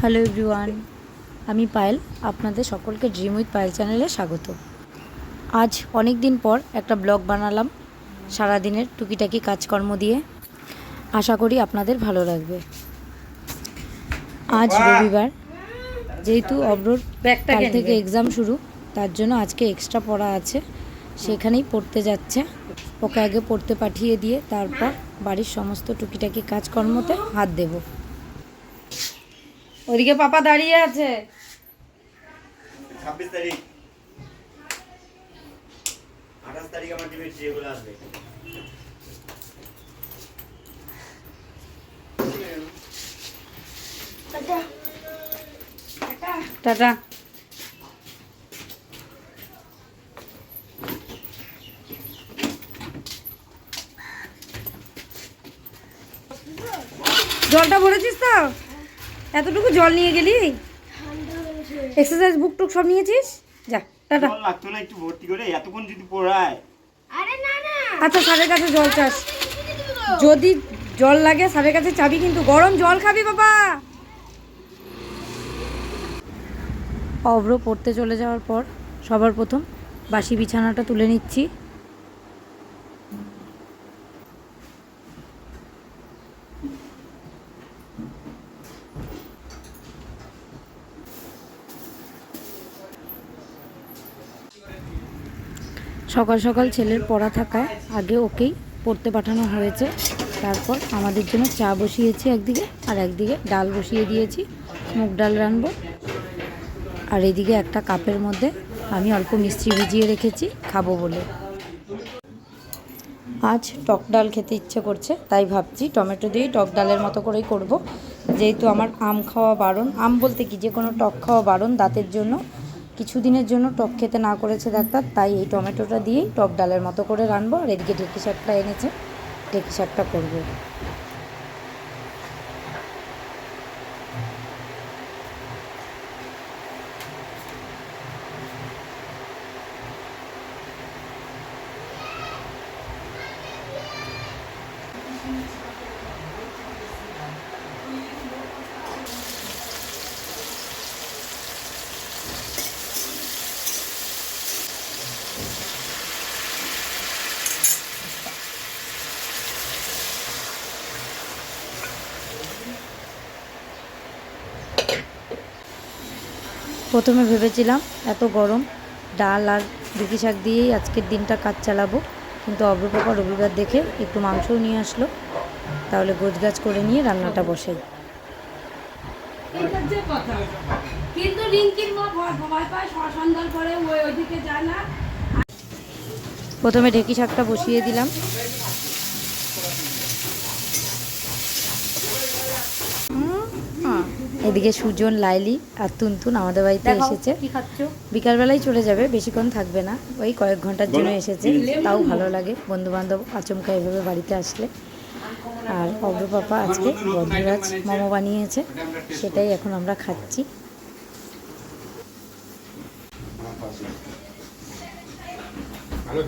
Hello everyone আমি পায়েল আপনাদের সকলকে ড্রিম উইথ পায়েল চ্যানেলে স্বাগত। আজ অনেক দিন পর একটা ব্লগ বানালাম সারাদিনের টুকিটাকি কাজকর্ম দিয়ে। আশা করি আপনাদের ভালো লাগবে। আজ রবিবার যেহেতু অব্রর কাল থেকে এক্সাম শুরু তার জন্য আজকে এক্সট্রা পড়া আছে সেখানেই পড়তে যাচ্ছে। ওকে আগে পড়তে পাঠিয়ে দিয়ে তারপর বাড়ির সমস্ত টুকিটাকি কাজকর্মতে হাত দেবো। ওদিকে পাপা দাঁড়িয়ে আছে। ছাব্বিশ তারিখ। আঠাশ তারিখ আমার টিভির ট্রিগুলো আসবে। টাটা। জলটা ভরেছিস তো? এতটুকু জল নিয়ে গেলি? এক্সারসাইজ বুক টুক সব নিয়েছিস? যা টাটা। জল লাগতো না একটু ভর্তি করে এতক্ষণ যদি পড়ায়। আরে না না। আচ্ছা স্যারের কাছে জল চাস। যদি জল লাগে স্যারের কাছে চাবি কিন্তু। গরম জল খাবি বাবা। অব্র পড়তে চলে যাওয়ার পর সবার প্রথম বাসি বিছানাটা তুলে নিচ্ছি। সকাল সকাল ছেলের পড়া থাকায় আগে ওকেই পড়তে পাঠানো হয়েছে। তারপর আমাদের জন্য চা বসিয়েছি একদিকে আর একদিকে ডাল বসিয়ে দিয়েছি, মুগ ডাল রানবো আর এদিকে একটা কাপের মধ্যে আমি অল্প মিষ্টি ভিজিয়ে রেখেছি, খাব বলে। আজ টক ডাল খেতে ইচ্ছে করছে, তাই ভাবছি টমেটো দিয়েই টক ডালের মতো করেই করব। যেহেতু আমার আম খাওয়া বারণ, আম বলতে কি? যে কোনো টক খাওয়া বারণ দাঁতের জন্য কিছুদিনের জন্য টক খেতে না করেছে ডাক্তার, তাই এই টমেটোটা দিয়েই টক ডালের মতো করে রানবো। আর এদিকে ঢেঁকি শাকটা এনেছে, ঢেঁকি শাকটা করব। প্রথমে ভেবেছিলাম এত গরম ডাল আর ঢেঁকি শাক দিয়েই আজকের দিনটা কাজ চালাবো। কিন্তু অব্রপাপা রবিবার দেখে একটু মাংসও নিয়ে আসলো। তাহলে গোছগাছ করে নিয়ে রান্নাটা বসাই কিন্তু রিঙ্কির মা ভয় ভয় পায় স- সন্ধ্যার ওই ওইদিকে যায় না। প্রথমে ঢেঁকি শাকটা বসিয়ে দিলাম। এদিকে সুজন লাইলি আর তুনতুন আমাদের বাড়িতে এসেছে। কি খাচ্ছ? বিকালবেলায় চলে যাবে বেশিক্ষণ থাকবে না। ওই কয়েক ঘণ্টার জন্য এসেছে। তাও ভালো লাগে। বন্ধু বান্ধব আচমকা এভাবে বাড়িতে আসলে। আর অগ্র পাপা আজকে বন্ধুরাজ মোমো বানিয়েছে। সেটাই এখন আমরা খাচ্ছি। ভালো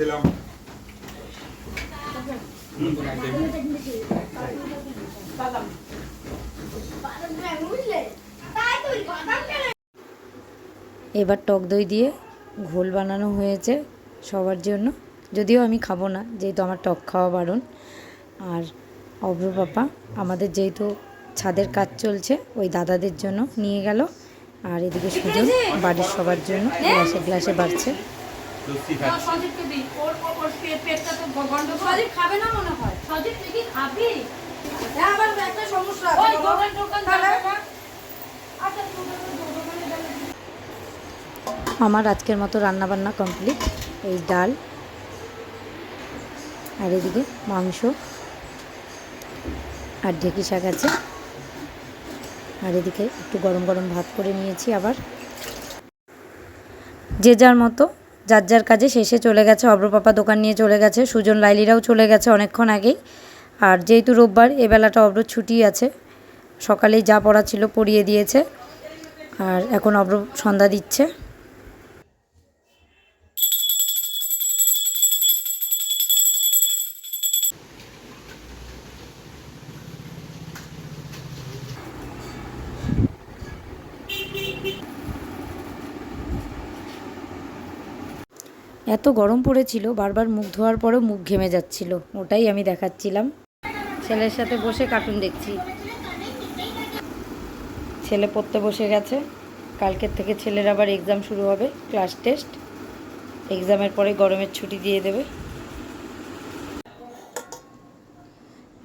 বাদাম এবার টক দই দিয়ে ঘোল বানানো হয়েছে সবার জন্য। যদিও আমি খাব না, যেহেতু আমার টক খাওয়া বারণ। আর অভ্র পাপা, আমাদের যেহেতু ছাদের কাজ চলছে, ওই দাদাদের জন্য নিয়ে গেল। আর এদিকে সুজন, বাড়ির সবার জন্য গ্লাসে গ্লাসে বাড়ছে। খাবে না মনে হয়? হ্যাঁ আবার একটা সমস্যা ওই দোকান টোকান আচ্ছা আমার আজকের মতো রান্না বান্না কমপ্লিট। এই ডাল আর এদিকে মাংস আর ঢেঁকি শাক আছে। আর এদিকে একটু গরম গরম ভাত করে নিয়েছি আবার। যে যার মতো যার যার কাজে শেষে চলে গেছে অব্রপাপা দোকান নিয়ে চলে গেছে সুজন লাইলিরাও চলে গেছে অনেকক্ষণ আগেই। আর যেহেতু রোববার, এ বেলাটা অব্র ছুটি আছে। সকালেই যা পড়া ছিল পড়িয়ে দিয়েছে। আর এখন অব্র সন্ধ্যা দিচ্ছে। এত গরম পড়েছিল, বারবার মুখ ধোয়ার পরেও মুখ ঘেমে যাচ্ছিল। ওটাই আমি দেখাচ্ছিলাম। ছেলের সাথে বসে কার্টুন দেখছি। ছেলে পড়তে বসে গেছে। কালকের থেকে ছেলের আবার এক্সাম শুরু হবে ক্লাস টেস্ট এক্সামের পরে গরমের ছুটি দিয়ে দেবে।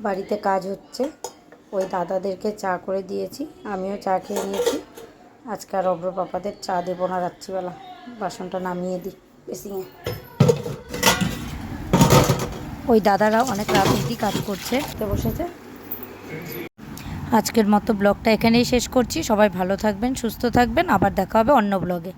বাড়িতে কাজ হচ্ছে। ওই দাদাদেরকে চা করে দিয়েছি, আমিও চা খেয়ে নিয়েছি। আজকে আর অব্র পাপাদের চা দেবো না রাত্রিবেলা। বাসনটা নামিয়ে দিই, বেসিংয়ে। ওই দাদারা অনেক রাত অবধি কাজ করছে। তো বসেছে? আজকের মতো ব্লগটা এখানেই শেষ করছি। সবাই ভালো থাকবেন সুস্থ থাকবেন। আবার দেখা হবে অন্য ব্লগে।